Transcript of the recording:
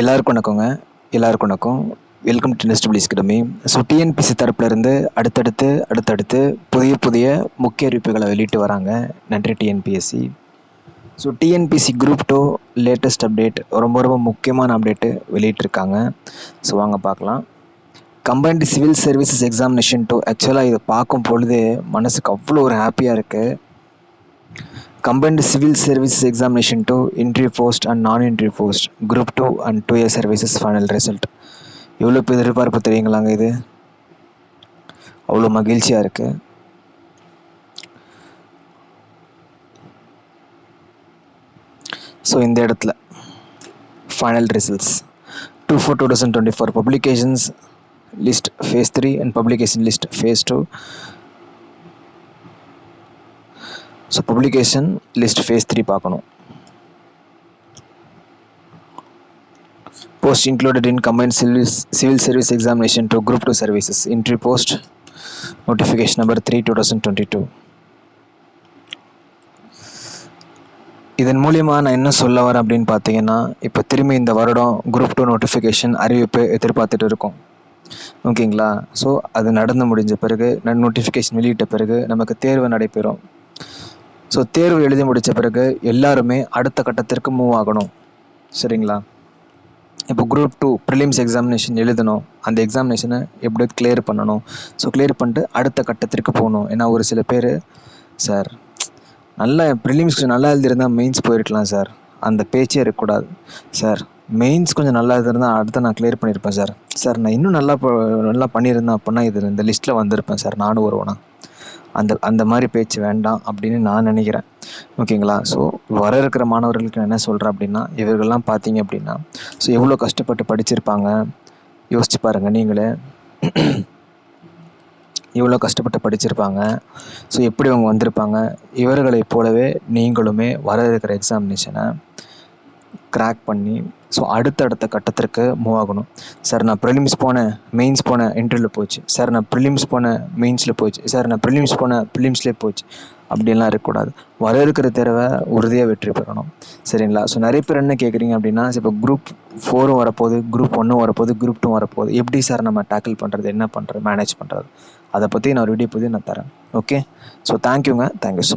எல்லாருக்கும் வணக்கங்க. எல்லாருக்கும் வணக்கம். Welcome to nest bliss academy so TNPSC தரப்புலேருந்து அடுத்தடுத்து அடுத்தடுத்து புதிய புதிய முக்கிய அறிவிப்புகளை வெளியிட்டு வராங்க. நன்றி TNPSC so TNPSC group two latest update ரொம்ப ரொம்ப முக்கியமான அப்டேட்டு வெளியிட்டிருக்காங்க. ஸோ வாங்க பார்க்கலாம். Combined civil services examination two ஆக்சுவலாக இதை பார்க்கும் பொழுதே மனசுக்கு அவ்வளோ ஒரு ஹாப்பியாக இருக்குது combined civil services examination two entry post and non-entry post group 2 and 2 year services final result. எவ்வளோ பேர் எதிர்பார்ப்பு தெரியுங்களாங்க இது? அவ்வளோ மகிழ்ச்சியாக இருக்குது ஸோ இந்த இடத்துல final results two four two thousand twenty four publications list phase three and publication list phase two so publication list phase three பார்க்கணும். Post included in combined civil civil service examination to group two services entry post notification number three two thousand twenty two இதன் மூலியமாக நான் என்ன சொல்ல வரேன் அப்படின்னு பார்த்தீங்கன்னா இப்போ திரும்பி இந்த வருடம் குரூப் டூ நோட்டிஃபிகேஷன் அறிவிப்பு எதிர்பார்த்துட்டு இருக்கோம். ஓகேங்களா? ஸோ அது நடந்து முடிஞ்ச பிறகு நோட்டிஃபிகேஷன் வெளியிட்ட பிறகு நமக்கு தேர்வு நடைபெறும். ஸோ தேர்வு எழுதி முடித்த பிறகு எல்லாருமே அடுத்த கட்டத்திற்கு மூவ் ஆகணும். சரிங்களா? இப்போ குரூப் டூ ப்ரிலிம்ஸ் எக்ஸாமினேஷன் எழுதணும். அந்த எக்ஸாமினேஷனை எப்படியோ கிளியர் பண்ணணும்? ஸோ கிளியர் பண்ணிட்டு அடுத்த கட்டத்திற்கு போகணும். ஏன்னா ஒரு சில பேர் சார் நல்லா ப்ரிலிம்ஸ் கொஞ்சம் நல்லா எழுதியிருந்தால் மெயின்ஸ் போயிருக்கலாம் சார் அந்த பேச்சே இருக்கக்கூடாது. சார் மெயின்ஸ் கொஞ்சம் நல்லா இருந்தால் அடுத்த நான் கிளியர் பண்ணியிருப்பேன் சார் சார் நான் இன்னும் நல்லா நல்லா பண்ணியிருந்தேன் அப்படின்னா இது இந்த லிஸ்ட்டில் வந்திருப்பேன் சார் நானும் வருவேனா? அந்த அந்த மாதிரி பேச்சு வேண்டாம் அப்படின்னு நான் நினைக்கிறேன். ஓகேங்களா? ஸோ வர இருக்கிற மாணவர்களுக்கு நான் என்ன சொல்கிறேன் அப்படின்னா இவர்கள்லாம் பார்த்தீங்க அப்படின்னா ஸோ எவ்வளோ கஷ்டப்பட்டு படிச்சிருப்பாங்க? யோசிச்சு பாருங்கள் நீங்களே. இவ்வளோ கஷ்டப்பட்டு படிச்சிருப்பாங்க. ஸோ எப்படி அவங்க வந்திருப்பாங்க? இவர்களைப் போலவே நீங்களுமே வர இருக்கிற எக்ஸாமினேஷனை கிராக் பண்ணி ஸோ அடுத்தடுத்த கட்டத்திற்கு மூவ் ஆகணும். சார் நான் ப்ரிலிம்ஸ் போனேன் மெயின்ஸ் போனேன் இன்டர்வியூவில் போச்சு. சார் நான் ப்ரிலிம்ஸ் போனேன் மெயின்ஸில் போச்சு. சார் நான் ப்ரிலிம்ஸ் போனேன் ப்ரிலிம்ஸ்லேயே போச்சு. அப்படின்லாம் இருக்கக்கூடாது. வர இருக்கிற தேர்வை உறுதியாக வெற்றி பெறணும். சரிங்களா? ஸோ நிறைய பேர் என்ன கேட்குறீங்க அப்படின்னா இப்போ குரூப் ஃபோரும் வரப்போகுது குரூப் ஒன்றும் வரப்போகுது குரூப் டூ வரப்போகுது. எப்படி சார் நம்ம டேக்கிள் பண்ணுறது என்ன பண்ணுறது மேனேஜ் பண்ணுறது அதை பற்றி நான் ஒரு வீடியோ பற்றி நான் தரேன். ஓகே ஸோ தேங்க்யூங்க தேங்க்யூ ஸோ மச்